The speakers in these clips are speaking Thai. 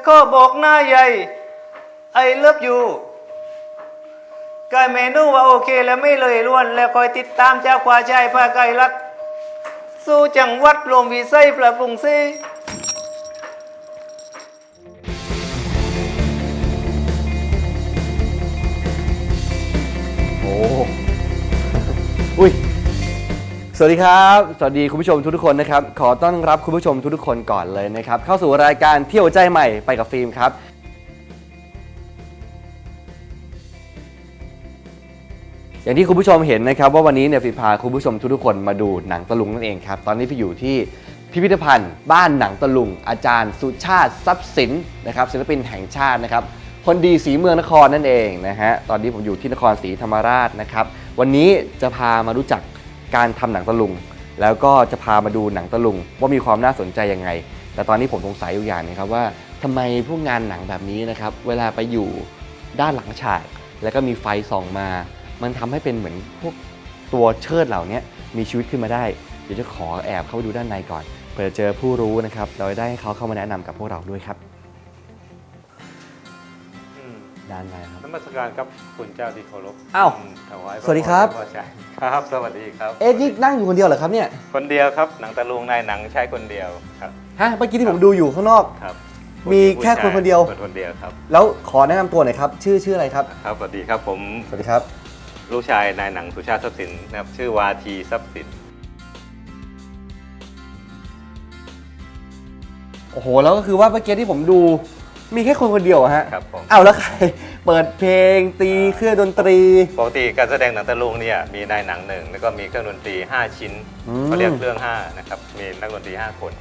จะขอบอกหน้าใหญ่ไอเลิฟอยู่กายเมนูว่าโอเคแล้วไม่เลยล้วน แล้วคอยติดตามเจ้าควาชายพาไก่รัก สู่จังหวัดรวมวิสัยปรับปรุงซีโอ้อุ้ย สวัสดีครับ สวัสดีคุณผู้ชมทุกๆคนนะครับ ขอต้อนรับคุณผู้ชมทุกๆคนก่อนเลยนะครับ เข้าสู่รายการเที่ยวใจใหม่ไปกับฟิล์มครับ อย่างที่คุณผู้ชมเห็นนะครับว่าวันนี้เนี่ยฟิล์มพาคุณผู้ชมทุกๆคนมาดูหนังตะลุงนั่นเองครับ ตอนนี้พี่อยู่ที่พิพิธภัณฑ์ บ้านหนังตะลุง อาจารย์สุชาติทรัพย์สินนะครับศิลปินแห่งชาตินะครับคนดีสีเมืองนครนั่นเองนะฮะตอนนี้ผมอยู่ที่นครศรีธรรมราชนะครับวันนี้จะพามารู้จัก การทำหนังตะลุง แล้วก็จะพามาดูหนังตะลุง ว่ามีความน่าสนใจยังไง แต่ตอนนี้ผมสงสัยอยู่อย่างนึงครับว่าทำไมพวกงานหนังแบบนี้นะครับเวลาไปอยู่ด้านหลังฉาก แล้วก็มีไฟส่องมา มันทำให้เป็นเหมือนพวกตัวเชิดเหล่านี้มีชีวิตขึ้นมาได้เดี๋ยวจะขอแอบเข้าไปดูด้านในก่อนเพื่อเจอผู้รู้นะครับ เราจะได้ให้เขาเข้ามาแนะนำกับพวกเราด้วยครับ ด้านในครับนมัสการครับคุณเจ้าที่เคารพอ้าวมถวายพะสวัสดีครับพรพะชัยครับ สวัสดีครับ เอ๊ะนี่นั่งอยู่คนเดียวเหรอครับเนี่ย คนเดียวครับ หนังตะลุงนายหนังใช้คนเดียวครับฮะ เมื่อกี้ที่ผมดูอยู่ข้างนอก ครับมีแค่คนคนเดียว คนคนเดียวครับแล้วขอแนะนำตัวหน่อยครับ ชื่อชื่ออะไรครับ ครับสวัสดีครับผมสวัสดีครับ ลูกชายนายหนังสุชาติทรัพย์สินนะครับชื่อวาทีทรัพย์สินโอ้โห แล้วก็คือว่าเมื่อกี้ที่ผมดู มีแค่คนคนเดียวอะฮะครับผมอ้าวแล้วใคร เปิดเพลงตีเครื่องดนตรี ปกติการแสดงหนังตะลุงเนี่ยมีนายหนังหนึ่งแล้วก็มีเครื่องดนตรี 5 ชิ้นอืม เขาเรียกเครื่อง5นะครับมีนักดนตรี 5 คน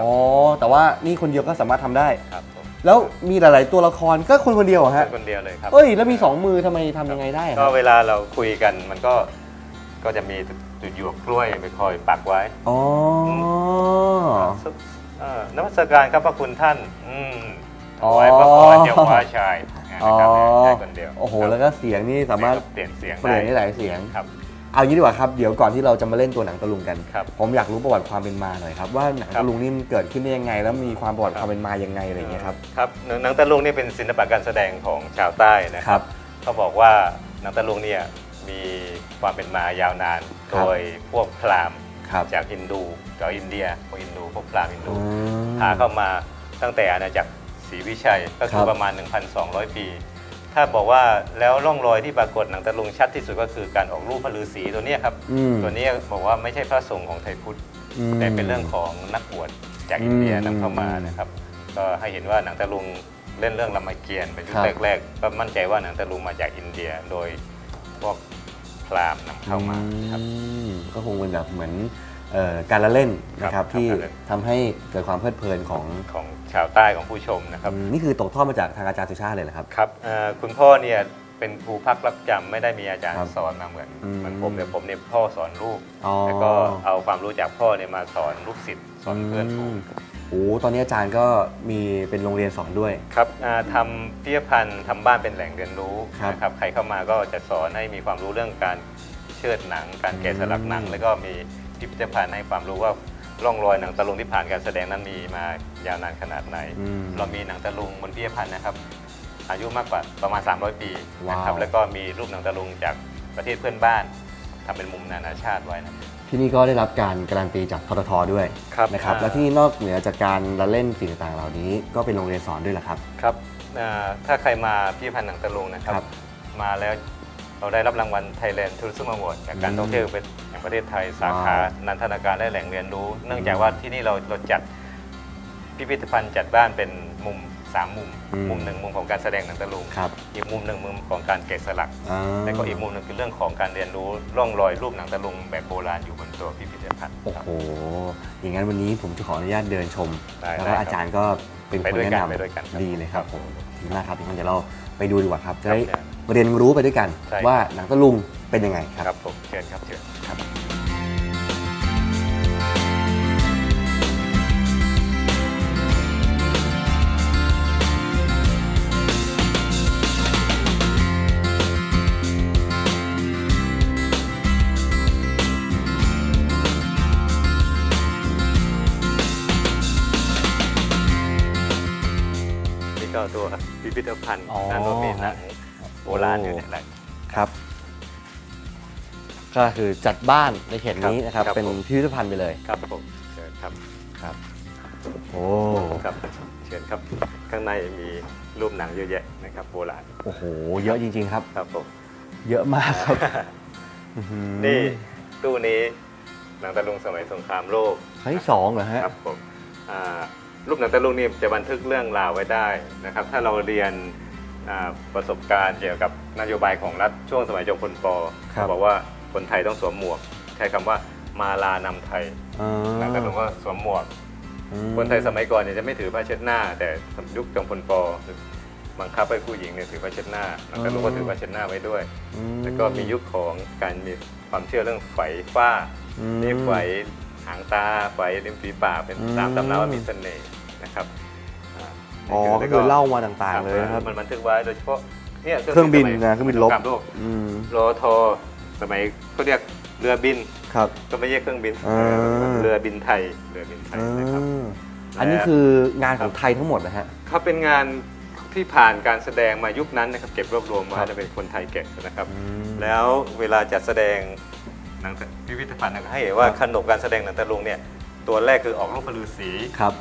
อ๋อแต่ว่านี่คนเดียวก็สามารถทำได้ ครับผมแล้วมีหลาย ๆ ตัวละครก็คนคนเดียวเหรอเป็ฮะนคนเดียวเลยครับ เอ้ยแล้วมีสองมือทำไมทำยังไงได้อะคก็รับเวลาเราคุยกันมันก็ก็จะมีจุดหยวกกล้วยไปคอยปักไว้อ๋อ เอ่อนมัสการครับพระคุณท่าน อืม ถอ๋อวายพระพรเจ้าฟ้าชายนะครับใช้คนเดียวโอ้โหครับแล้วก็เสียงนี่สามารถเปลี่ยนเสียงเปลี่ยนได้หลายเสียงครับเอางี้ดีกว่าครับ เดี๋ยวก่อนที่เราจะมาเล่นตัวหนังตะลุงกันครับผมอยากรู้ประวัติความเป็นมาหน่อยครับ ว่าหนังครับตะลุงนี่มันเกิดขึ้นได้ยังไง แล้วมีความประวัติครับความเป็นมายังไงอะไรอย่างเงี้ยครับครับหนังหนังตะลุงนี่เป็นศิลปะการแสดงของชาวใต้นะคครัรับบเขาบอกว่าหนังตะลุงเนี่ยมีความเป็นมายาวนานครัโดบยพวกพราหมณ์ครับจากอินดูจากอินเดียพวกอินดูพวกพราหมณ์อินดูอืมพาเข้ามาตั้งแต่อาณาจักร ศรีวิชัยก็คืครัอบประมาณ 1,200 ปี ถ้าบอกว่าแล้วร่องรอยที่ปรากฏหนังตะลุงชัดที่สุดก็คือการออกรูปพระฤาษีตัวเนี้ยครับอืมตัวเนี้ยบอกว่าไม่ใช่พระสงฆ์ของไทยพุทธอืมแต่เป็นเรื่องของนักบวชจากอินเดียอืมนำเข้ามานะครับ ก็ให้เห็นว่าหนังตะลุงเล่นเรื่องรามเกียรติ์เป็นยุคครับแรกๆก็มั่นใจว่าหนังตะลุงมาจากอินเดียโดยพวกพราหมณ์นำเข้ามาครับอืมก็คงเป็นแบบเหมือน เอ่อการละเล่นนะคครัรับบที่การละเล่น ทำให้เกิดความเพลิดเพลินของของชาวใต้ของผู้ชมนะครับ อืมนี่คือตกทอดมาจากทางอาจารย์สุชาติเลยเหรอครับ ครับเอ่อคุณพ่อเนี่ยเป็นครูพักรับจำไม่ได้มีอาจารย์ครับสอนมาเหมือนอืม เหมือนผมแต่ผมเนี่ยพ่อสอนลูก อ๋อแล้วก็เอาความรู้จากพ่อเนี่ยมาสอนลูกศิษย์สอนเพื่อนฝูงมโอ้ตอนนี้อาจารย์ก็มีเป็นโรงเรียนสอนด้วย ครับอ่าทำพิพิธภัณฑ์ทำบ้านเป็นแหล่งเรียนรู้ครับนะครับใครเข้ามาก็จะสอนให้มีความรู้เรื่องการเชิดหนัง การแกะสลักหนัง อืม แล้วก็มี พิพิธภัณฑ์ให้ความรู้ว่าร่องรอยหนังตะลุงที่ผ่านการแสดงนั้นมีมายาวนานขนาดไหน อืมเรามีหนังตะลุงบนพิพิธภัณฑ์นะครับ อายุมากกว่าประมาณ 300 ปีนะครับว้าว แล้วก็มีรูปหนังตะลุงจากประเทศเพื่อนบ้านทำเป็นมุมนานาชาติไว้นะ ที่นี่ก็ได้รับการการันตีจากทททด้วยครับนะครับอ่า และที่นี่นอกเหนือจากการละเล่นสิ่งต่างๆเหล่านี้ ก็เป็นโรงเรียนสอนด้วยเหรอครับ ครับอ่าถ้าใครมาพิพิธภัณฑ์หนังตะลุงนะครับ ครับมาแล้ว เราได้รับรางวัล Thailand Tourism Award จากการอืมท่องเที่ยวแห่งประเทศไทยสาขาว้าวนันทนาการและแหล่งเรียนรู้ เนื่องจากว่าที่นี่เราเราจัดพิพิธภัณฑ์จัดบ้านเป็นมุมสามมุมมุมหนึ่งมุมของการแสดงหนังตะลุงครับอีกมุมหนึ่งมุมของการแกะสลัก อ่า แล้วก็อีกมุมหนึ่งคือเรื่องของการเรียนรู้ร่องรอยรูปหนังตะลุงแบบโบราณอยู่บนตัวพิพิธภัณฑ์โอ้ครับ โห อย่างนั้นวันนี้ผมจะขออนุญาตเดินชม ได้แล้วได้ก็ครับอาจารย์ก็เป็นไปคนด้วยแนะกันนไปด้วยกันครับำดีเลยครับครับผมดีมากครับงั้นเดี๋ยวเราไปดูดีกว่าครับ จะได้ครับ เรียนรู้ไปด้วยกัน ใช่ ว่าหนังตะลุงเป็นยังไงครับ ครับผมเชิญครับเชิญครับคก็ตัวพิพิธภัณฑ์อ๋อนั่นก็มีหนัง โบราณอยู่เนี่ยแหละ ครับ ก็คือจัดบ้านในเขตนี้ครับนะครับ ครับเป็นผม พิพิธภัณฑ์ไปเลยครับผมเชิญครับครับ โอ้ครับ เชิญครับ ข้างในมีรูปหนังเยอะแยะนะครับ โบราณโอ้โห เยอะจริง ๆ ครับ ครับผม เยอะมากครับอื้อหือนี่ตู้นี้หนังตะลุงสมัยสงครามโลก ครั้งที่สองเหรอฮะ ครับผมอ่ารูปหนังตะลุงนี่จะบันทึกเรื่องราวไว้ได้นะครับ ถ้าเราเรียน อ่าประสบการณ์เกี่ยวกับนโยบายของรัฐช่วงสมัยจอมพลปครับเขาบอกว่าคนไทยต้องสวมหมวก ใช้คำว่ามาลานำไทยอ๋อหนังตะลุงก็สวมหมวก อืม คนไทยสมัยก่อนเนี่ยจะไม่ถือผ้าเช็ดหน้า แต่ยุคจอมพลปบังคับให้ผู้หญิงเนี่ยถือผ้าเช็ดหน้าหนังตะลุงก็ถือผ้าเช็ดหน้าไว้ด้วย อื แล้วก็มียุคของการมีความเชื่อเรื่องไฝฟ้าอืมนี่ไฝหางตาไฝริมฝีปากเป็นอืม ตามตำราว่ามีเสน่ห์นะครับา อ๋อก็คือเล่ามาต่างๆเลยนะครับ มันบันทึกไว้โดยเฉพาะเนี่ยเครื่องบินสมัยนะเครื่องบินรบสกาโลกอืมรอทอสมัยเขาเรียกเรือบินครับก็ไม่ใช่เครื่องบินอ่าเรือบินไทยเรือบินไทยนะครับอืมอันนี้คืองานของไทยทั้งหมดนะฮะเขาเป็นงานที่ผ่านการแสดงมายุคนั้นนะครับเก็บรวบรวมมาครับจะเป็นคนไทยแกะนะครับอืมแล้วเวลาจัดแสดงหนังพิพิธภัณฑ์นะครับให้เห็นว่าครับขนบการแสดงหนังตะลุงเนี่ยตัวแรกคือออกรูปพระฤาษีครับ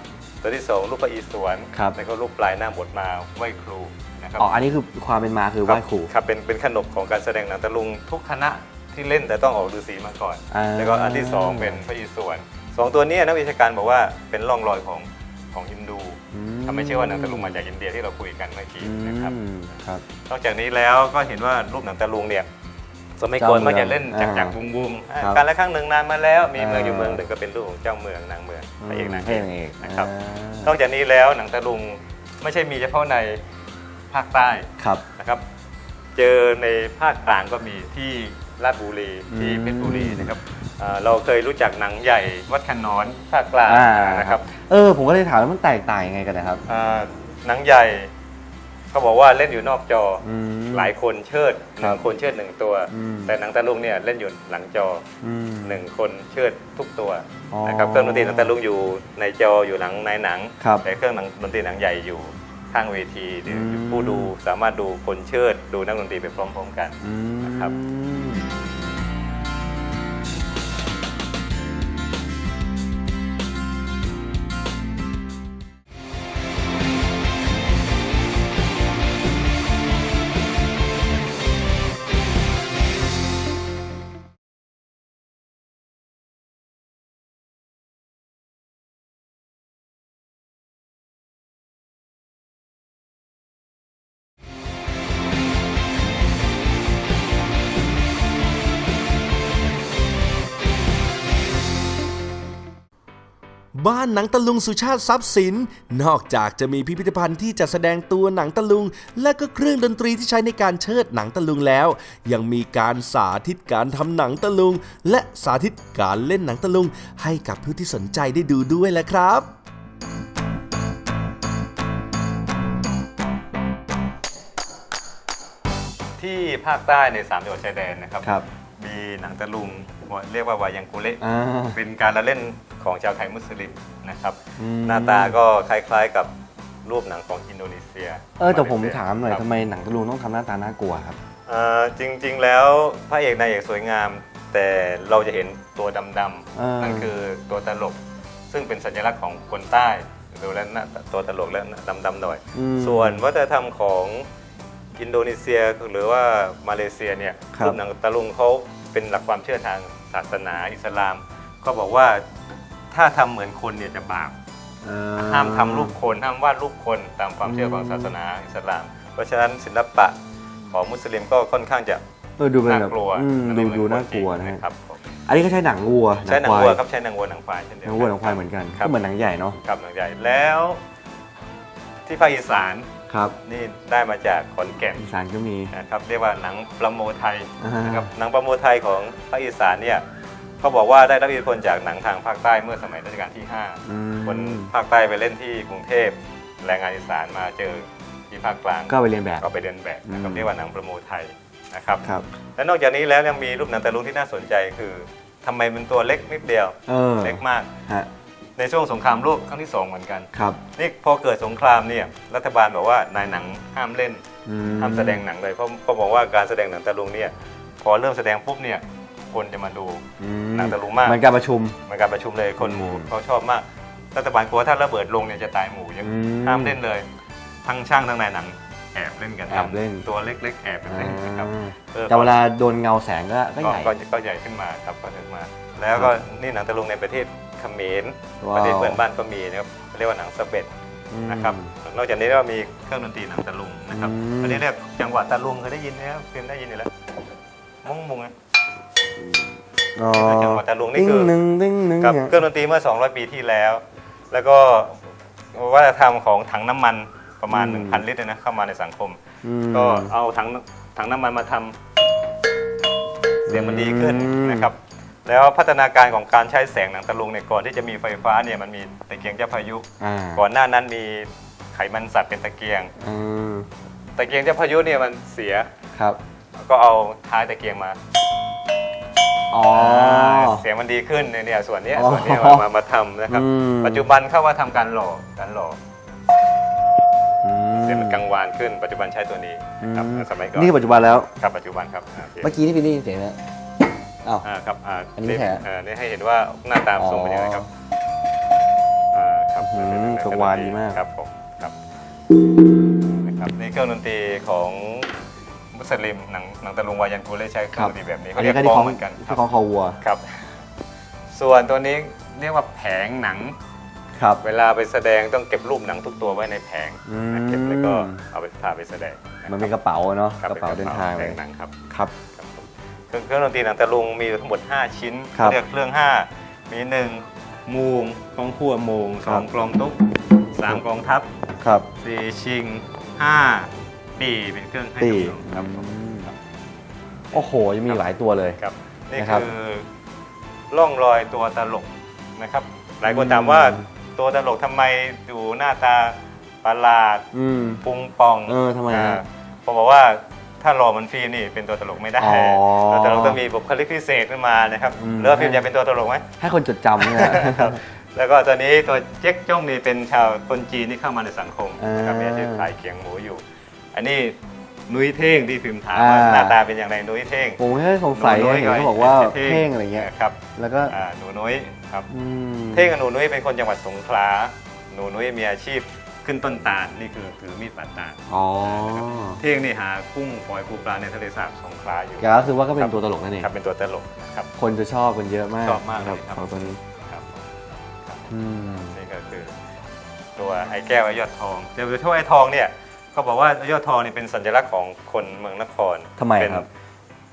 ตัวที่สองรูปพระอิศวรครับ แล้วก็รูปปลายหน้าบทมาไหว้ครูนะครับ อ๋ออันนี้คือความเป็นมาคือไหว้ครู ครับเป็นเป็นขนบของการแสดงหนังตะลุงทุกคณะที่เล่นแต่ต้องออกฤาษีมาก่อน อ่า แล้วก็อันที่สองเป็นพระอิศวรสองตัวเนี้นักวิชาการบอกว่าเป็นร่องรอยของของฮินดูอืทำให้เชื่อว่าหนังตะลุงมาจากอินเดียที่เราคุยกันเมื่อกี้อืมนะครับครับ นอกจากนี้แล้วก็เห็นว่ารูปหนังตะลุงเนี่ย สมัยก่อนเจ้าเมืองมักจะเล่นจากอ่าจากบุมบุมๆอ่าครับการละครั้งหนึ่งนานมาแล้วมีเมืองอยู่อ่าเมืองหนึ่งก็เป็นรูปของเจ้าเมืองนางเมืองพระเอกนางพระเอเอกกนางเอกนะครับอ่านอกจากนี้แล้วหนังตะลุงไม่ใช่มีเฉพาะในภาคใต้ครับนะครับ เจอในภาคกลางก็มีที่ราชบุรีที่อืมเพชรบุรีนะครับอ่าเราเคยรู้จักหนังใหญ่วัดขนอนภาคกลางอ่านะครับเออผมก็เลยถามว่ามันแตกต่างยังไงกันนะครับอ่าหนังใหญ่ เขาบอกว่าเล่นอยู่นอกจอออืมหลายคนเชิดหครันึ่บงคนเชิดหนึ่งตัว อืม แต่หนังตะลุงเนี่ยเล่นอยู่หลังจออืม หนึ่งคนเชิดทุกตัวอ๋อนะครับเครื่องดนตรีหนังตะลุงอยู่ในจออยู่หลังในหนัง ครับแต่เครื่องหนังดนตรีหนังใหญ่อยู่ข้างเวทีหรืออืมผู้ดูสามารถดูคนเชิดดูนักดนตรีไปพร้อมๆกัน อืมนะครับ บ้านหนังตะลุงสุชาติทรัพย์สิน นอกจากจะมีพิพิธภัณฑ์ที่จะแสดงตัวหนังตะลุง และก็เครื่องดนตรีที่ใช้ในการเชิดหนังตะลุงแล้ว ยังมีการสาธิตการทำหนังตะลุง และสาธิตการเล่นหนังตะลุง ให้กับผู้ที่สนใจได้ดูด้วยแหละครับที่ภาคใต้ในสามจังหวัดชายแดนนะครับครับมีหนังตะลุง เรียกว่าวายังกุเละอ่า เป็นการละเล่นของชาวไทยมุสลิมนะครับ อืม หน้าตาก็คล้ายๆกับรูปหนังของอินโดนีเซียเออแต่ผมเลเซีถามหน่อยครับ ทำไมหนังตะลุงต้องทำหน้าตาน่ากลัวครับ เอ่อจริงๆ แล้วพระเอกนายเอกสวยงาม แต่เราจะเห็นตัวดำอ่าๆนั่นคือตัวตลก ซึ่งเป็นสัญลักษณ์ของคนใต้ดูแล้วหน้าตัวตลกแล้วดำๆหน่อย อืมส่วนวัฒนธรรมของอินโดนีเซียหรือว่ามาเลเซียเนี่ยครับ รูปหนังตะลุงเขาเป็นหลักความเชื่อทาง ศาสนาอิสลาม ก็บอกว่าถ้าทำเหมือนคนเนี่ยจะบาปเอ่อห้ามทำรูปคนห้ามวาดรูปคนตามความเชื่อของศาสนาอิสลาม เพราะฉะนั้นศิลปะของมุสลิมก็ค่อนข้างจะเออดูเป็นน่าแบบกลัวอืมไม่ดูเหมือดูคน่ากลัวจริงนะฮะครับผมอันนี้ก็ใช้หนังวัวใช้หนังควาวัวยครับใช้หนังวัวหนังควายเช่นเดียวหนักังวัวหนังควายเหมือนกันครับก็เหมือนหนังใหญ่เนาะครับหนังใหญ่แล้วที่ภาคอีสาน ครับนี่ได้มาจากขอนแก่นอีสานก็มีนะครับเรียกว่าหนังประโมไทยอ่าฮะนะครับหนังประโมไทยของภาคอีสานเนี่ยเขาบอกว่าได้รับอิทธิพลจากหนังทางภาคใต้เมื่อสมัยรัชกาลที่อืม5คนภาคใต้ไปเล่นที่กรุงเทพแรงงานอีสานมาเจอที่ภาคกลางก็ไปเรียนแบบก็ไปเดินแบบนะครับอืมเรียกว่าหนังประโมไทยนะครับครับและนอกจากนี้แล้วยังมีรูปหนังตะลุงที่น่าสนใจคือทำไมมันตัวเล็กนิดเดียวเออเล็กมากฮะ ในช่วงสงครามโลกครั้งที่สองเหมือนกัน ครับนี่พอเกิดสงครามเนี่ยรัฐบาลบอกว่านายหนังห้ามเล่น อืห้ามแสดงหนังเลยเพราะเพราะบอกว่าการแสดงหนังตะลุงเนี่ยพอเริ่มแสดงปุ๊บเนี่ยคนจะมาดู อืมหนังตะลุงมาก เหมือนการประชุม เหมันการประชุมเลยคนหมู่อืมเขาชอบมากรัฐบาลกลัวถ้าระเบิดลงเนี่ยจะตายหมู่ยังอืมห้ามเล่นเลย ทั้งช่างทั้งนายหนังแอบเล่นกันแอบเล่นตัวเล็กๆ แอบเล่นนะครับอ่าออแต่เวลาโดนเงาแสงก็ก็ใหญ่ ก็ก็ใหญ่ขึ้นมาครับก็ขึ้นมา แล้วก็นี่หนังตะลุงในประเทศเขมรว้าวประเทศเพื่อนบ้านก็มีนะครับเรียกว่าหนังสเบ็ดนะครับนอกจากนี้ก็มีเครื่องดนตรีหนังตะลุงนะครับอืมอันนี้เรียกจังหวะตะลุงเคยได้ยินไหมครับพิมพ์ได้ยินอยู่แล้วมุ้งมุงนะอ๋อจังหวะตะลุงนี่ติ้งคือหนึ่งติ้งหนึ่งกับเนี่ยเครื่องดนตรีเมื่อ 200 ปีที่แล้ว แล้วก็วัฒนธรรมของถังน้ำมันประมาณอืม1,000 ลิตรนะเข้ามาในสังคมอืมก็เอาถังถังน้ำมันมาทำเสียงมันดีขึ้นอืมนะครับ แล้วพัฒนาการของการใช้แสงหนังตะลุงเนี่ยก่อนที่จะมีไฟฟ้าเนี่ยมันมีตะเกียงเจ้าพายุ อ่าก่อนหน้านั้นมีไขมันสัตว์เป็นตะเกียงอืมตะเกียงเจ้าพายุเนี่ยมันเสียครับก็เอาท้ายตะเกียงมาอ๋อ เสียงมันดีขึ้นเนี่ยเนี่ยส่วนเนี้ยอ๋อส่วนเนี้ยมามามาทำนะครับ อืม ปัจจุบันเข้าว่าทำการหล่อการหล่ออืเสียงมันกังวานขึ้น ปัจจุบันใช้ตัวนี้นะครับอืมสมัยก่อนนี่คือปัจจุบันแล้ว ครับปัจจุบันครับอ่าโอเค เมื่อกี้ที่พี่ได้ยินเสียงนะ อ้าวอ่าครับอ่าอันนี้แถะเอ่อนี่ให้เห็นว่าหน้าตาทรงเป็นยังไงครับอ่าครับอืมเป็นเป็นกังวานดีมาก ครับผมครับนะครับนี่เครื่องดนตรีของมุสลิมหนังหนังตะลุงวายันกูเลยใช้เครื่องดนตรีแบบนี้อัเขานเรีนี้ยกก็กที่ลองของเหมือนกันครัที่บของคอวัวครับ ส่วนตัวนี้เรียกว่าแผงหนัง ครับ เวลาไปแสดงต้องเก็บรูปหนังทุกตัวไว้ในแผงอืม นะเก็บแล้วก็เอาไปพาไปแสดงะมันเป็นคกรับระเป๋าเนาะครับกระเป๋าเดินทางแผเลยงหนังครับ ครับครับผม เครื่องเครื่องดนตรีหนังตะลุงมีอยู่ทั้งหมด 5 ชิ้นครับเรียกเครื่อง 5 มี1มูงกองพัวมูงครับ2กลองตุ๊ก3กองทัพครับ4ชิง5ปีเป็นเครื่องให้ปีดำรงครับผมอืมโอ้โหยังมีหลายตัวเลย ครับนี่นะครับคือร่องรอยตัวตลกนะครับ หลายคนถามว่าตัวตลกทำไมดูหน้าตาประหลาดอืม ปุงปองเออทำไมฮะาผมบอกว่า ถ้ารอมันฟิล์มนี่เป็นตัวตลกไม่ได้ อ๋อตัวตลกต้องมีบุคลิกพิเศษขึ้นมานะครับอืม แล้วาฟิล์มอยากเป็นตัวตลกไหม ให้คนจดจำเนี่ยแล้วก็ตัวนี้ตัวเจ๊กจ้งนี่เป็นชาวคนจีนที่เข้ามาในสังคมนะครับอ่ามีมีอาชีพขายเขียงหมูอยู่ อันนี้นุ้ยเท่งที่พิมพ์ถามว่าอ่า หน้าตาเป็นอย่างไรนุ้ยเท่งผมแค่สงสัยหนูน้เห็นเขาบอกว่าเพ่งอะไรเงี้ย ครับแล้วก็อ่าหนูนุ้ยครับอืม เท่งกับหนูนุ้ยเป็นคนจังหวัดสงขลาหนูนุ้ยมีอาชีพ ขึ้นต้นตาลนี่คือถือมีดปาดตาลอ๋อเท่งนี่หากุ้งปล่อยปูปลาในทะเลสาบสงขลาอยู่ก็คือว่าก็เป็นตัวตลกนั่นเองครับเป็นตัวตลกนะครับคนจะชอบกันเยอะมากชอบมากครับเลยครับของตัวนี้ครับอืมนี่ก็คือ ตัวไอ้แก้วไอ้ยอดทองเดี๋ยวช่วยไอ้ทองเนี่ยเขาบอกว่าไอ้ยอดทองนี่เป็นสัญลักษณ์ของคนเมืองนครทำไมเป็นครับ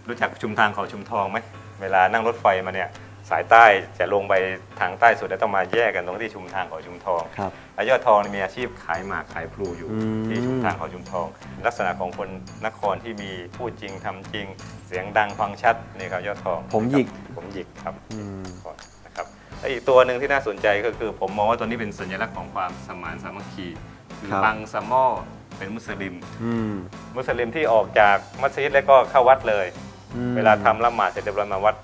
รู้จักชุมทางเขาชุมทองไหมเวลานั่งรถไฟมาเนี่ย สายใต้จะลงไปทางใต้สุดแล้วต้องมาแยกกันตรงที่ชุมทางเขาชุมทองครับไอ้ยอดทองนี่มีอาชีพขายหมากขายพลูอยู่ อืม ที่ชุมทางเขาชุมทอง ลักษณะของคนนครที่มีพูดจริงทำจริง เสียงดังฟังชัดนี่ครับยอดทองผมหยิกนะครับผมหยิกครับ อืม ก่อนนะครับและอีกตัวหนึ่งที่น่าสนใจก็คือ ผมมองว่าตัวนี้เป็นสัญลักษณ์ของความสมานสามัคคีคือครับ บังซามอเป็นมุสลิม อืมมุสลิมที่ออกจากมัสยิดแล้วก็เข้าวัดเลย อืม เวลาทำละหมาดเสร็จเรียบร้อยมาวัด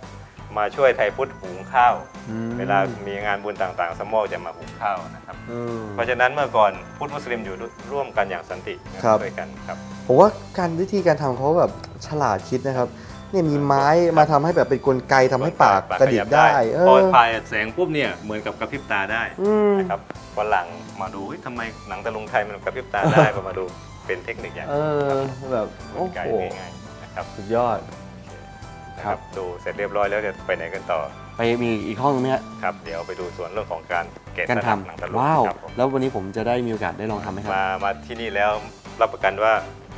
มาช่วยไทยพุทธหุงข้าว อืม เวลามีงานบุญต่างๆสมอจะมาหุงข้าวนะครับอืมเพราะฉะนั้นเมื่อก่อนพุทธมุสลิมอยู่ร่วมกันอย่างสันตินะครับด้วยกันครับ ผมว่าการวิธีการทำเขาแบบฉลาดคิดนะครับ เนี่ยมีไม้มาทำให้แบบเป็นกลไกทำให้ปากกระดิกได้ เอพออพายแสงปุ๊บเนี่ยเหมือนกับกระพริบตาได้อืม นะครับฝรั่งมาดูเฮ้ยทำไมหนังตะลุงไทยมันกระพริบตาได้พอมาดูเป็นเทคนิคอย่างเออแบบ กโอ้ลไกโหง่ายๆนะครับ สุดยอด นะคครัรับ บดูเสร็จเรียบร้อยแล้วจะไปไหนกันต่อไปมีอีกห้องนึงไหมฮะครับ เดี๋ยวไปดูส่วนเรื่องของการแกะการสลักหนังตะทำลุงว้าว ครับผมแล้ววันนี้ผมจะได้มีโอกาสได้ลองทำไหมครับ มามาที่นี่แล้วรับประกันว่า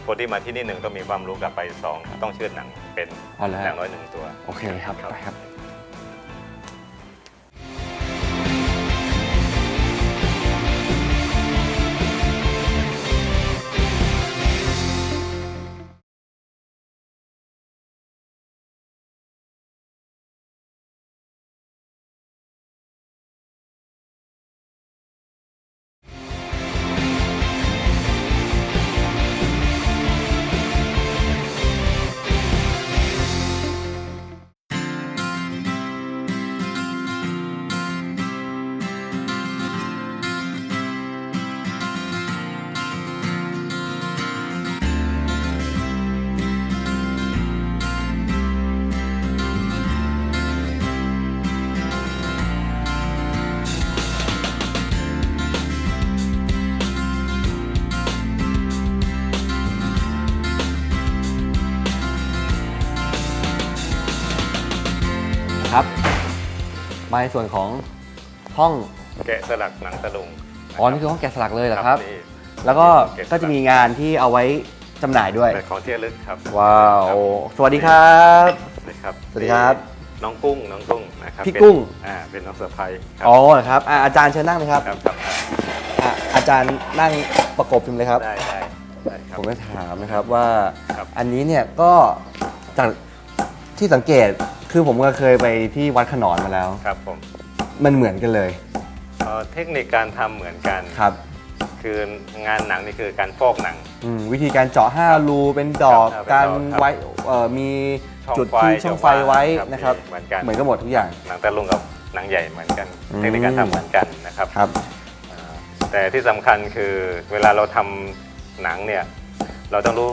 คนที่มาที่นี่หนึ่งต้องมีความรู้กลับไปสองต้องเชื่อดหนังเป็นเอาละอย่างน้อยหนึ่งตัว โอเคเลยครับไปครับ มาในส่วนของห้องแกะสลักหนังตะลุงอ๋อนี่คือห้องแกะสลักเลยเหรอครับ นี่ แล้วก็แกะสลัก็จะมีงานที่เอาไว้จำหน่ายด้วย เป็นของที่ระลึกครับว้าว สวัสดีครับ นะครับสวัสดีครับน้องกุ้งน้องกุ้งนะครับพี่เป็นกุ้ง อ่าเป็นน้องสะพ้ายครัอ๋อเหรอครับอะอาจารย์เชิญนั่งเลยครับครับครับอะอาจารย์นั่งประกบพิมพ์เลยครับ ได้ได้ได้ครับ ผมจะถามนะครับว่าครับ อันนี้เนี่ยก็จาก ที่สังเกตคือผมก็เคยไปที่วัดขนอนมาแล้ว ครับผมมันเหมือนกันเลยเอ่อเทคนิคการทำเหมือนกัน ครับคืองานหนังนี่คือการฟอกหนัง อืมวิธีการเจาะ5รูเป็นดอกครับการเป็นดอกครับไว้เอ่อมีช่องจุดไฟที่ช่องไฟไว้ครับนะครับเหมือนกัน เหมือนกันหมดทุกอย่าง หนังตะลุงกับหนังใหญ่เหมือนกัน อืม เทคนิคการทำเหมือนกันนะครับครับ อ่าแต่ที่สำคัญคือเวลาเราทำหนังเนี่ยเราต้องรู้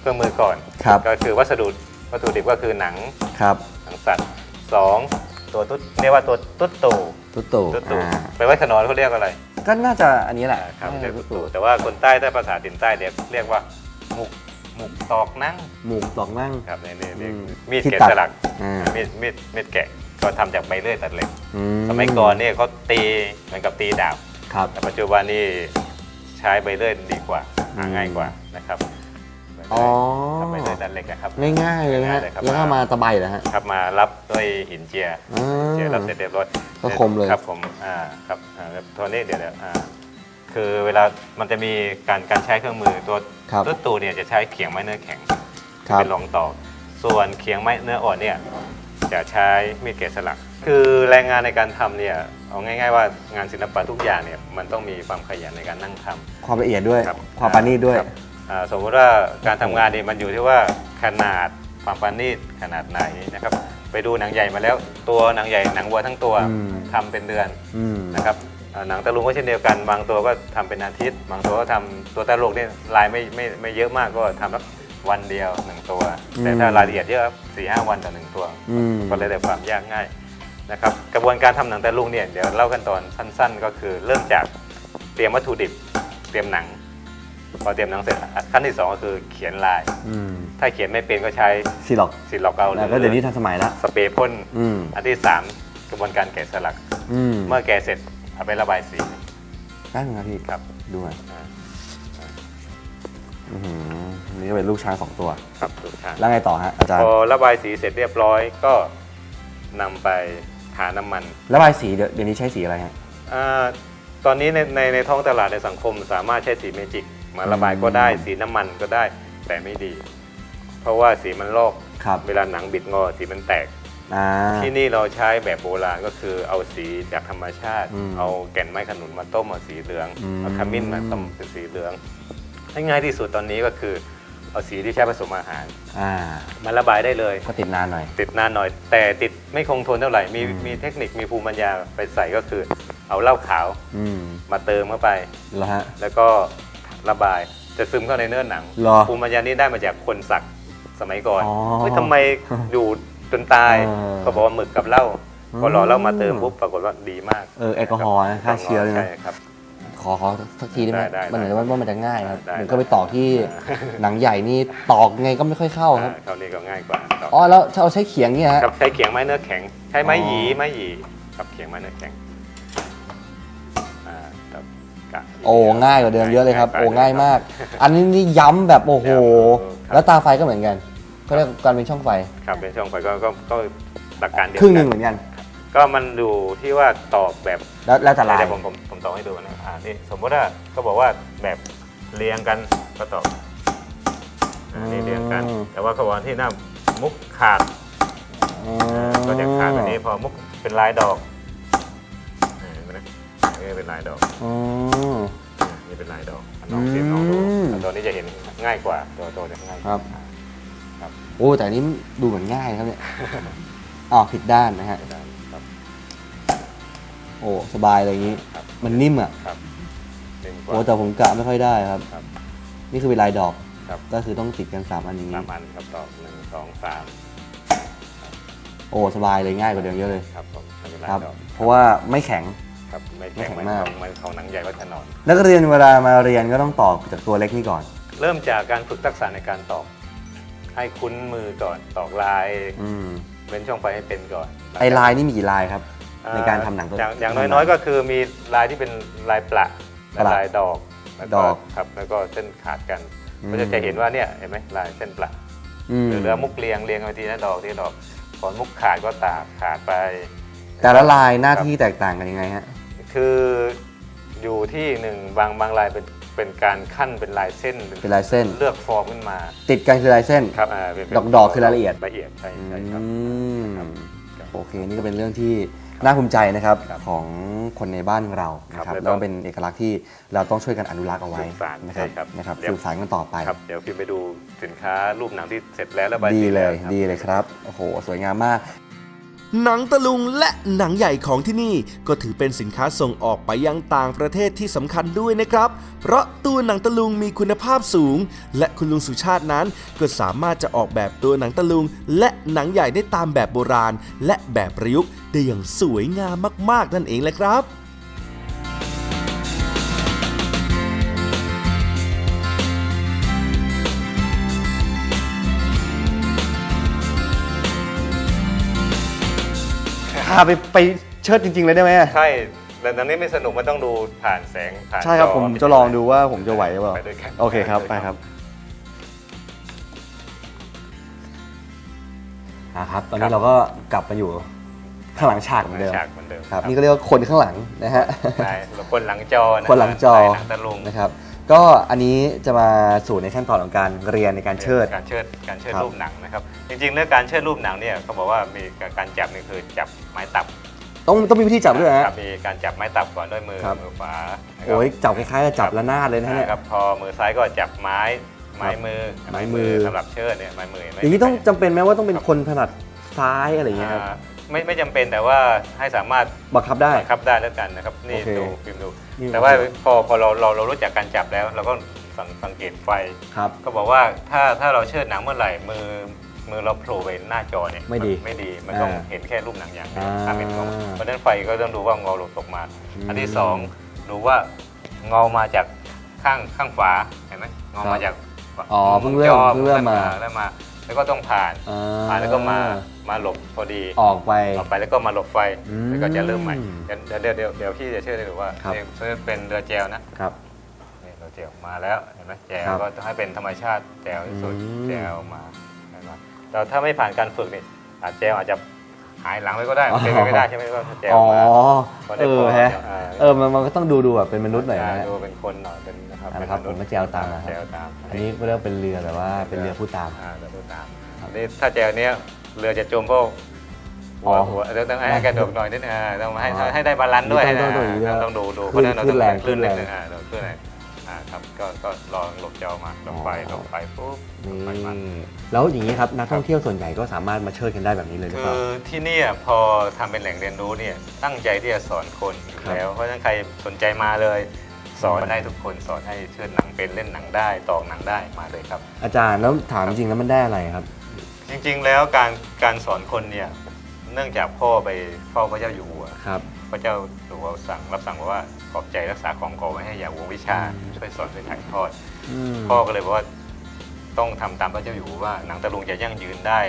เครื่องมือก่อน ครับ ก็คือวัสดุ วัตถุดิบก็คือหนังครับหนังสัตว์สองตัวตุ๊ดเรียกว่าตัวตุ๊ดตู่ตุ๊ตู่ตุ๊ดตู่อ่าไปไว้ขนอนเขาเรียกอะไรก็น่าจะอันนี้แหละอ่าครับน่าเรีจะยกตุ๊ตุ๊ดตู่ตู่แต่ว่าคนใต้ถ้าภาษาถิ่นใต้เรียกเรียกว่าหมุกหมุกตอกนั่งหมูตอกนั่ง ครับนี่นี่นี่อืมมีดที่แกะตัด สลักอ่ามีดมีดมีดแกะก็ทำจากใบเลื่อยตัดเหล็ก อืสมัยก่อนเนี่ยเขาตีเหมือนกับตีดาบ ครับ แต่ปัจจุบันนี่ใช้ใบเลื่อยดีกว่าหาอืมง่ายกว่านะครับ อ๋อ ทำใบเลื่อยตัดเหล็กนะครับง่ายๆเลยนะฮะ ง่ายๆเลยครับแล้วก็มาตะไบเหรอฮะครับมารับด้วยหินเจียอ่าเจียรับเสร็จเรียบร้อยก็คมเลย ครับผมอ่าครับอ่าแล้วตัวนี้เดี๋ยวเดี๋ยวอ่าคือเวลามันจะมีการการใช้เครื่องมือตัวครับตุ๊ดตูเนี่ยจะใช้เขียงไม้เนื้อแข็ง ครับ เป็นรองต่อ ส่วนเขียงไม้เนื้ออ่อนเนี่ยจะใช้มีดแกะสลัก คือแรงงานในการทำเนี่ยเอาง่าย ๆ ว่างานศิลปะทุกอย่างเนี่ยมันต้องมีความขยันในการนั่งทำ ความละเอียดด้วยครับความปราณีตด้วย ครับอ่า สมมติว่าการทำงานเนี่ยมันอยู่ที่ว่าขนาดความปราณีตขนาดไหนนะครับ ไปดูหนังใหญ่มาแล้วตัวหนังใหญ่หนังวัวทั้งตัวอืม ทำเป็นเดือนอืม นะครับอ่าหนังตะลุงก็เช่นเดียวกัน บางตัวก็ทำเป็นอาทิตย์ บางตัวก็ทำตัวตลกเนี่ยลายไม่ไม่ไม่เยอะมากก็ทำสักวันเดียวหนึ่งตัว แต่ถ้ารายละเอียดเยอะสี่ห้าวันต่อหนึ่งตัว อืม ก็เลยได้ความยากง่ายนะครับกระบวนการทำหนังตะลุงเนี่ยเดี๋ยวเล่าขั้นตอนสั้น ๆ ก็คือเริ่มจากเตรียมวัตถุดิบ เตรียมหนัง พอเตรียมหนังเสร็จขั้นที่สองก็คือเขียนลาย อืมถ้าเขียนไม่เป็นก็ใช้ซีล็อกสีล็อกเอาหรืแล้วก็เดี๋ยวนี้ทันสมัยละ สเปรย์พ่นอืม อันที่สามกระบวนการแกะสลัก อืมเมื่อแกะเสร็จเอาไประบายสีนั่นครับพี่ครับ ดูหน่อยอ่า อื้อหืออันนี่ก็เป็นลูกช้างสองตัว ครับทุกทางแล้วไงต่อฮะอาจารพย์ อระบายสีเสร็จเรียบร้อยก็นำไปทาน้ำมันแล้วใบายสีเดี๋ยวเดี๋ยวนี้ใช้สีอะไรฮะ อาตอนนี้ในในในท้องตลาดในสังคมสามารถใช้สีเมจิก มาระบายก็ได้ สีน้ำมันก็ได้ แต่ไม่ดี เพราะว่าสีมันลอกครับเวลาหนังบิดงอสีมันแตก อ่า ที่นี่เราใช้แบบโบราณก็คือเอาสีจากธรรมชาติ อืมเอาแก่นไม้ขนุนมาต้มมาสีเหลืองอืม เอาขมิ้นมาต้มเป็นสีเหลืองให้ง่ายที่สุดตอนนี้ก็คือ เอาสีที่ใช้ผสมอาหาร อ่ามาระบายได้เลย ก็ติดนานหน่อย ติดนานหน่อย แต่ติดไม่คงทนเท่าไหร่มีอืม มีเทคนิคมีภูมิปัญญาไปใส่ก็คือ เอาเหล้าขาวอืมมาเติมเข้าไป แล้วฮะ แล้วก็ ระบาย จะซึมเข้าในเนื้อหนังเหรอภูมิปัญญานี้ได้มาจากคนสักสมัยก่อนอ๋อเฮ้ยทำไมอยู่จนตายเออก็บอกว่าหมึกกับเหล้าอืม พอรอเหล้ามาเติมปุ๊บปรากฏว่าดีมากเออแอลกอฮอล์นะฆ่าเชื้อเลยนะ ใช่ครับ ขอขอสักทีได้ไหมได้ได้มันเหมือนว่าว่ามันจะง่ายครับได้เหมือนก็ไปตอกที่ได้หนังใหญ่นี่ตอกไงก็ไม่ค่อยเข้าครับอ่าเขานี่ก็ง่ายกว่าครับอ๋อแล้วเอาใช้เขียงเนี่ยฮะ ครับใช้เขียงไม้เนื้อแข็ง ใช้ไม้อ๋อหยีไม้หยีครับเขียงไม้เนื้อแข็ง โอ้ง่ายกว่าเดิมเยอะเลยครับไปโอ้ง่ายมาก อันนี้นี่ย้ำแบบโอ้โหย้ำครับแล้วตาไฟก็เหมือนกันก็เรียกการเป็นช่องไฟครับเป็นช่องไฟก็ก็ก็หลักการเดียวครึ่งหนึ่งกัเหมือนกัน ก็มันดูที่ว่าตอกแบบแล้วแล้วแต่ลายเดี๋ยวผมผมผมตอกให้ดูนะอ่านี่สมมติว่าก็บอกว่าแบบเรียงกันก็ตอกอ่านี่เรียงกัน แต่ว่าเขาบอกว่าที่หน้ามุกขาดอืมก็จะขาดแบบนี้พอมุกเป็นลายดอก นี่เป็นลายดอกอืมอ่านี่เป็นลายดอกอะลองเสียบลองดูอืมแต่ตัวนี้จะเห็นง่ายกว่าตัวตัวจะง่ายกว่าครับ ครับ โอ้แต่อันนี้ดูเหมือนง่ายนะครับเนี่ยอ๋อผิดด้านนะฮะได้ครับ โอ้สบายอะไรอย่างนี้ ครับ มันนิ่มอะ ครับเป็นกว่า โอ้แต่ผมกะไม่ค่อยได้ครับ ครับ นี่คือเป็นลายดอก ครับก็คือต้องติดกันสามอันอย่างสานี้มอันครับตอกหนึ่งสองสามโอ้สบายเลยง่ายกว่าเดิมเยอะเลย ครับผมไม่เป็นไรครับ ดอกเพราะว่าไม่แข็ง ครับไม่ไม่แข็งแข็งเหมือนมากของเหมือนของหนังใหญ่วัฒนอน นักเรียนเวลามาเรียนก็ต้องตอกจากตัวเล็กนี่ก่อน เริ่มจากการฝึกทักษะในการตอก ให้คุ้นมือก่อนตอกลายอืมเว้นช่องไฟให้เป็นก่อนไอลายนี่มีกี่ลายครับ ในการทำหนังตะลุอย่างอย่างน้อยๆ ก็คือมีลายที่เป็นลายประและประลายดอกแล้วดอกครับแล้วก็เส้นขาดกันอืม ก็จะจะเห็นว่าเนี่ยเห็นไหมลายเส้นประอืมหรือเรือมุกเรียงเรียงไปทีละดอกทีละดอกพอมุกขาดก็ตากขาดไปแต่ละลายหน้าที่แตกต่างกันยังไงฮะ คืออยู่ที่หนึ่งบางบางลายเป็นเป็นการขั้นเป็นลายเส้นเป็นลายเส้น เลือกฟอร์มขึ้นมา ติดกันคือลายเส้น ครับอ่าเป็นเป็นดอกๆคือรายละเอียด ละเอียดใช่ใช่ครับ อืมครับโอเคนี่ก็เป็นเรื่องที่น่าภูมิใจนะครับครับของคนในบ้านเรานะคครัรับบแล้วก็แล้วก็เป็นเอกลักษณ์ที่เราต้องช่วยกันอนุรักษ์เอาไว้สืบสานนะครับใช่ครับนะครับเดี๋ยว สืบสานกันต่อไป ครับ เดี๋ยวพิมพ์ไปดูสินค้ารูปหนังที่เสร็จแล้วแล้วใบดีสีเลยแวครับดีเลยครับ โอ้โห สวยงามมาก หนังตะลุงและหนังใหญ่ของที่นี่ ก็ถือเป็นสินค้าส่งออกไปยังต่างประเทศที่สำคัญด้วยนะครับ เพราะตัวหนังตะลุงมีคุณภาพสูง และคุณลุงสุชาตินั้น ก็สามารถจะออกแบบตัวหนังตะลุง และหนังใหญ่ได้ตามแบบโบราณ และแบบประยุกต์ได้อย่างสวยงามมากๆนั่นเองแหละครับาไปไปเชิดจริง ๆ เลยได้ไหมใช่แต่ตอนนี้ไม่สนุกมันต้องดูผ่านแสงผ่านใช่ครับจผมจะลองดูว่าผมจะไหวหรือเปล่าไปด้วยกันโอเคครับไปไปด้วยกันครับ อ่าครับ ตอนครันี้บเราก็กลับมาอยู่ข้างหลังฉากเหมือนเดิมฉากเหมือนเดิมครับนี่ก็เรียกว่าคนข้างหลังนะฮะใช่แล้วคนหลังจอนะคนหลังจอ ถ่ายหนังตะลุงนะครับ ก็อันนี้จะมาสู่ในขั้นตอนของการเรียนในการเชิด การเชิดการเชิดครับรูปหนังนะครับ จริงๆเรื่องการเชิดรูปหนังเนี่ยเขาบอกว่ามีการจับนี่คือจับไม้ตับต้องต้องมีวิธีจับด้วยนะฮะครับมีการจับไม้ตับก่อนด้วยมือครับ มือขวานะครับโอ้ยจับคล้ายๆกับจับระนาดเลยนะเนี่ย ครับพอมือซ้ายก็จับไม้ไม้มือไม้มือ สำหรับเชิดเนี่ยไม้มือเห็นไหมอย่างนี้ต้องจำเป็นไหมว่าต้องเป็นคนถนัดซ้ายอะไรอย่างเงี้ยครับ อ่า ไม่ไม่จำเป็นแต่ว่าให้สามารถบังคับได้ บังคับได้แล้วกันนะครับนี่โอเคดูฟิล์มดู นี่ แต่ว่าพอพอเราเราเรารู้จักการจับแล้ว เราก็สังสังเกตไฟ ครับ ก็บอกว่าถ้าถ้าเราเชิดหนังเมื่อไหร่มือมือเราโผล่ไปหน้าจอเนี่ยไม่ดีไม่ดีมันต้องอ่าเห็นแค่รูปหนังอย่างเดียวอ่าห้ามเห็นเงาเพราะฉะนั้นไฟก็ต้องดูว่าเงาหลบตกมา อืมอันที่สองดูว่าเงามาจากข้างข้างฝาเห็นไหมเงามาจากอ๋อเพิ่งเริ่มจอเพิ่งเริ่มมา แล้วมา แล้วก็ต้องผ่าน อ่ผ่านแล้วก็มา มาหลบพอดีออกไป ออกไปแล้วก็มาหลบไฟอืมแล้วก็จะเริ่มใหม่เดี๋ยวเดี๋ยวเดี๋ยวเดี๋ยวพี่จะเชื่อได้หรือว่าครับ เนี่ยเป็นเรือแจวนะครับ นี่เราเจียวมาแล้วเห็นไหมแจวครับก็ต้องให้เป็นธรรมชาติแจวที่สุดอืม แจวมาแน่นอนแต่ถ้าไม่ผ่านการฝึกนี่อาจแจวอาจจะหายหลังไปก็ได้อ๋อเป็นไปไม่ได้ใช่ไหมว่าแจวอ๋อมาพอได้เอพออฮะอ่าเออมันมันก็ต้องดูดูแบบเป็นมนุษย์หน่อยนะฮะ ดูเป็นคนหน่อยเป็นนะครับเอาละครับเป็นผมมาแจวตามนะครับ แจวตามอันนี้เรียกว่าเป็นเรือแต่ว่าเป็นเรือผู้ตาม อ่าเรือผู้ตามอันนี้ถ้าแจวเนี้ย เรือจะจมเพราะหัวอ๋อหัวเดี๋ยวต้องให้กระดกหน่อยนิดนึงอ่าต้องให้อ๋อให้ได้บาลานซ์ด้วยต้องให้ต้องอย่างนี้ด้วยต้องดูดูคลื่นเพราะฉะนั้นเราคลื่ต้อนงแรงคลื่นนิดคลื่นแรงนึงอ่าเราคลื่นแรงอ่าครับก็ก็ลองหลบแจวมาหลบไฟอ๋อหลบไฟปุ๊บหลนี่บไฟมันแล้วอย่างนี้ครับนักท่องเที่ยวส่วนใหญ่ก็สามารถมาเชิดกันได้แบบนี้เลยหรือคืเปล่าอที่เนี่ยพอทำเป็นแหล่งเรียนรู้เนี่ยตั้งใจที่จะสอนคนอยู่ครับแล้วเพราะฉะนั้นใครสนใจมาเลย สอนได้ทุกคนสอนให้เชิดหนังเป็นเล่นหนังได้ตอกหนังได้มาเลยครับ อาจารย์แล้วถามจริงๆแล้วมันได้อะไรครับ จริงๆ แล้วการการสอนคนเนี่ยเนื่องจากพ่อไปเฝ้าพระเจ้าอยู่หัวครับ พระเจ้าอยู่หัวสั่งรับสั่งบอกว่าขอบใจรักษาของเก่าไว้ให้อย่าหวงวิชาอืมช่วยสอนช่วยถ่ายทอดอืมพ่อก็เลยบอกว่าต้องทำตามพระเจ้าอยู่หัวว่าหนังตะลุงจะยั่งยืนได้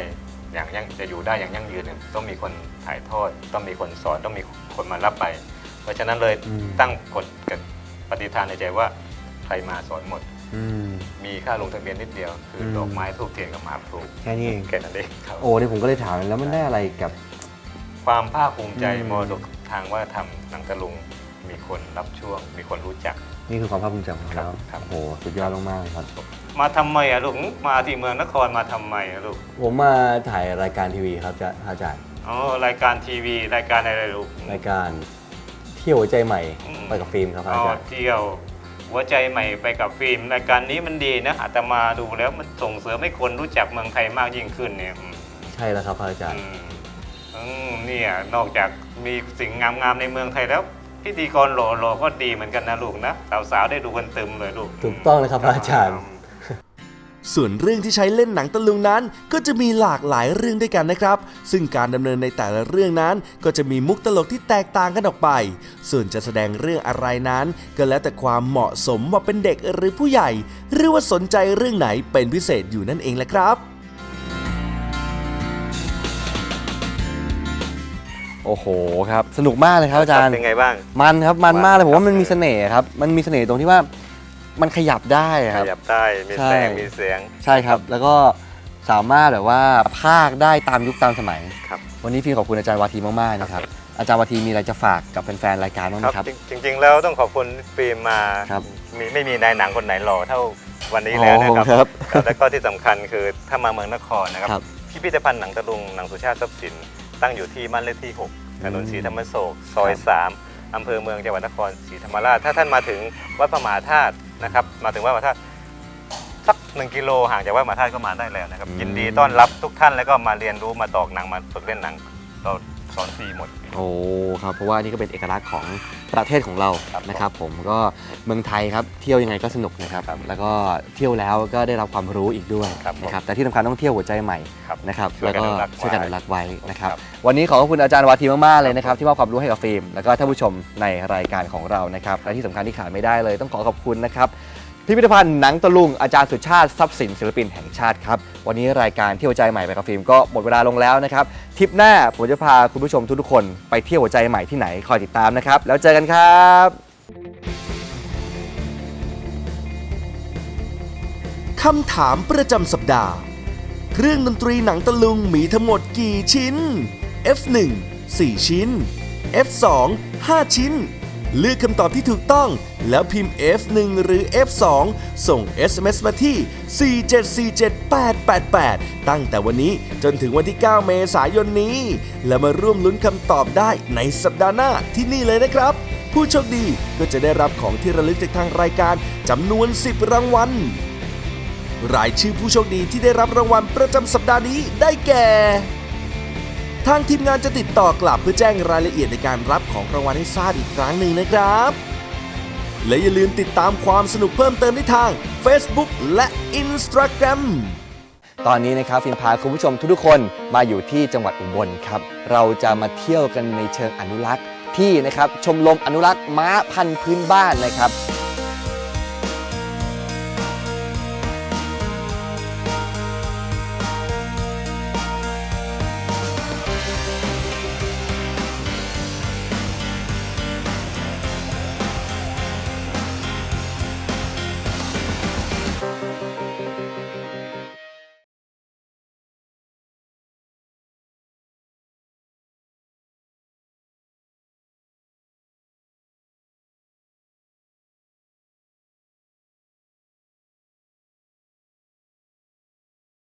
อย่างยั่งจะอยู่ได้อย่างยั่งยืนเนี่ยต้องมีคนถ่ายทอด ต้องมีคนสอนต้องมีคนมารับไป เพราะฉะนั้นเลยอืมตั้งกฎกับปฏิฐานในใจว่าใครมาสอนหมดอื มมีค่าลงทะเบียนนิดเดียว คืออมดอกไม้ทูบเทียนกับหมากพลูแค่นี้เองแค่นั้นเองครับโอ้นี่ผมก็เลยถามแล้วมันได้อะไรกับความภาคภูมิใจอืมมรดกทางว่าทำหนังตะลุงมีคนรับช่วง มีคนรู้จัก นี่คือความภาคภูมิใจของเราแล้วครับโอ้โหสุดยอดมากๆเลยครับ มาทำไมอะลูกมาที่เมืองนครมาทำไมอะลูกผมมาถ่ายรายการทีวีครับจะอาจารย์อ๋อรายการทีวี รายการอะไรลูกรายการเที่ยวหัวใจใหม่อืมไปกับฟิล์มครับอ๋อาอจารย์เที่ยว หัวใจใหม่ไปกับฟิล์มรายการนี้มันดีนะอาตมาดูแล้วมันส่งเสริมให้คนรู้จักเมืองไทยมากยิ่งขึ้นเนี่ยอืมใช่แล้วครับอาจารย์อืมอืมเนี่ยนอกจากมีสิ่งงามๆในเมืองไทยแล้วพิธีกรหล่อๆก็ดีเหมือนกันนะลูกนะสาวๆได้ดูกันตึมเลยลูกถูกต้องเลยครับอาจารย์ ส่วนเรื่องที่ใช้เล่นหนังตะลุงนั้น ก็จะมีหลากหลายเรื่องด้วยกันนะครับ ซึ่งการดำเนินในแต่ละเรื่องนั้น ก็จะมีมุกตลกที่แตกต่างกันออกไป ส่วนจะแสดงเรื่องอะไรนั้น ก็แล้วแต่ความเหมาะสมว่าเป็นเด็กหรือผู้ใหญ่ หรือว่าสนใจเรื่องไหนเป็นพิเศษอยู่นั่นเองแหละครับ โอโอ้โหครับ สนุกมากเลยครับอาจารย์เป็นไงบ้างมันครับมันมากเลยผมว่ามันครับมีเสน่ห์ครับมันมีเสน่ห์ตรงที่ว่า มันขยับได้ขครับ ยับได้มีใช่แสงมีเสียง ใช่ครับ แล้วก็สามารถแบบว่าภาคได้ตามยุคตามสมัย ครับ วันนี้พี่ขอบคุณอาจารย์วาทีมากๆนะครับ อาจารย์วาทีมีอะไรจะฝากกับแฟนๆรายการบ้างไหคมรับครับ จริงจริง ๆ แล้วต้องขอบคุณฟิล์มมาครับมีไม่มีนายหนังคนไหนหล่อเท่าวันนี้แล้วนะครับโอ้ครับครับแล้วก็ที่สำคัญคือถ้ามาเมืองนครนะครับครับพิพิธภัณฑ์หนังตะลุงหนังสุชาติทรัพย์สิน ตั้งอยู่ที่บ้านเลขที่ 6 ถนนศรีธรรมโศกซอย3 อำเภอเมืองจังหวัดนครศรีธรรมราชถ้าท่านมาถึงวัดพระมหาธาตุนะครับมาถึงวัดพระมหาธาตุสักหนึ่งกิโลห่างจากวัดพระมหาธาตุก็มาได้แล้วนะครับอืมยินดีต้อนรับทุกท่านแล้วก็มาเรียนรู้มาตอกหนังมาฝึกเล่นหนังเรา สอนฟรีหมด โอ้ครับเพราะว่านี่ก็เป็นเอกลักษณ์ของประเทศของเราครับนะครับผมก็เมืองไทยครับเที่ยวยังไงก็สนุกนะครับ ครับแล้วก็เที่ยวแล้วก็ได้รับความรู้อีกด้วยครับผมนะครับแต่ที่สำคัญต้องเที่ยวหัวใจใหม่ครับนะครับช่วยแล้วกันก็อนุรักษ์ช่วยกันอไว้นุรักษ์ไว้นะครับครับ วันนี้ขอขอบคุณอาจารย์วาทีมากๆเลยนะครับที่มอบความรู้ให้กับฟิล์มแล้วก็ท่านผู้ชมในรายการของเรานะครับและที่สำคัญที่ขาดไม่ได้เลย ต้องขอขอบคุณนะครับ พิพิธภัณฑ์หนังตะลุงอาจารย์สุชาติทรัพย์สินศิลปินแห่งชาติครับ วันนี้รายการเที่ยวใจใหม่ไปกับฟิล์มก็หมดเวลาลงแล้วนะครับทริปหน้าผมจะพาคุณผู้ชมทุกๆคนไปเที่ยวหัวใจใหม่ที่ไหนคอยติดตามนะครับ แล้วเจอกันครับคำถามประจำสัปดาห์ เครื่องดนตรีหนังตะลุงมีทั้งหมดกี่ชิ้น F1 4 ชิ้น F2 5 ชิ้น เลือกคำตอบที่ถูกต้อง แล้วพิมพ์ F1 หรือ F2 ส่ง SMS มาที่ 4747888 ตั้งแต่วันนี้จนถึงวันที่ 9 เมษายนนี้ แล้วมาร่วมลุ้นคำตอบได้ในสัปดาห์หน้าที่นี่เลยนะครับ ผู้โชคดีก็จะได้รับของที่ระลึกจากทางรายการจำนวน 10 รางวัลรายชื่อผู้โชคดีที่ได้รับรางวัลประจำสัปดาห์นี้ได้แก่ ทางทีมงานจะติดต่อกลับเพื่อแจ้งรายละเอียดในการรับของรางวัลให้ทราบอีกครั้งหนึ่งนะครับ และอย่าลืมติดตามความสนุกเพิ่มเติมได้ทาง Facebook และ Instagram ตอนนี้นะครับฟิล์มพาคุณผู้ชมทุกๆคนมาอยู่ที่จังหวัดอุบลครับ เราจะมาเที่ยวกันในเชิงอนุรักษ์ที่นะครับชมรมอนุรักษ์ม้าพันธุ์พื้นบ้านนะครับ